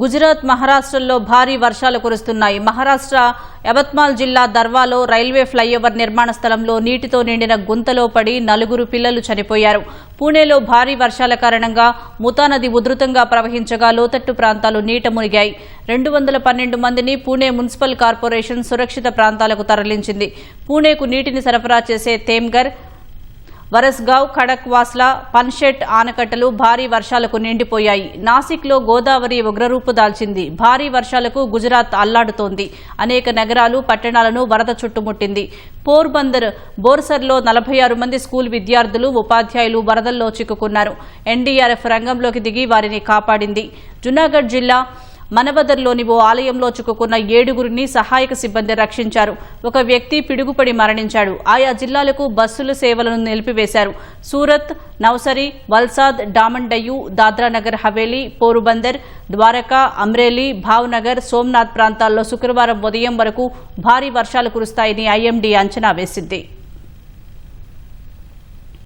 గుజరాత్ మహారాష్ట్రల్లో భారీ వర్షాలు కురుస్తున్నాయి. మహారాష్ట్ర యవత్మాల్ జిల్లా దర్వాలో రైల్వే ఫ్లైఓవర్ నిర్మాణ స్థలంలో నీటితో నిండిన గుంతలో పడి నలుగురు పిల్లలు చనిపోయారు. పూణేలో భారీ వర్షాల కారణంగా ముతా నది ఉధృతంగా ప్రవహించగా లోతట్టు ప్రాంతాలు నీట మునిగాయి. రెండు వందల పన్నెండు మందిని పూణే మున్సిపల్ కార్పొరేషన్ సురక్షిత ప్రాంతాలకు తరలించింది. పూణేకు నీటిని సరఫరా చేసే తేమ్గర్ వరస్గావ్ ఖడక్వాస్లా పన్షెట్ ఆనకట్టలు భారీ వర్షాలకు నిండిపోయాయి. నాసిక్లో గోదావరి ఉగ్రరూపు దాల్చింది. భారీ వర్షాలకు గుజరాత్ అల్లాడుతోంది. అనేక నగరాలు పట్టణాలను వరద చుట్టుముట్టింది. పోర్బందర్ బోర్సర్లో నలభై ఆరు మంది స్కూల్ విద్యార్థులు ఉపాధ్యాయులు వరదల్లో చిక్కుకున్నారు. ఎన్డీఆర్ఎఫ్ రంగంలోకి దిగి వారిని కాపాడింది. జునాగఢ్ జిల్లా మనబదర్లోని ఓ ఆలయంలో చిక్కుకున్న ఏడుగురిని సహాయక సిబ్బంది రక్షించారు. ఒక వ్యక్తి పిడుగుపడి మరణించాడు. ఆయా జిల్లాలకు బస్సుల సేవలను నిలిపివేశారు. సూరత్ నౌసరి వల్సాద్ డామండయ్యు దాద్రానగర్ హవేలీ పోరుబందర్ ద్వారకా అమ్రేలీ భావ్నగర్ సోమ్నాథ్ ప్రాంతాల్లో శుక్రవారం ఉదయం వరకు భారీ వర్షాలు కురుస్తాయని ఐఎండీ అంచనా వేసింది.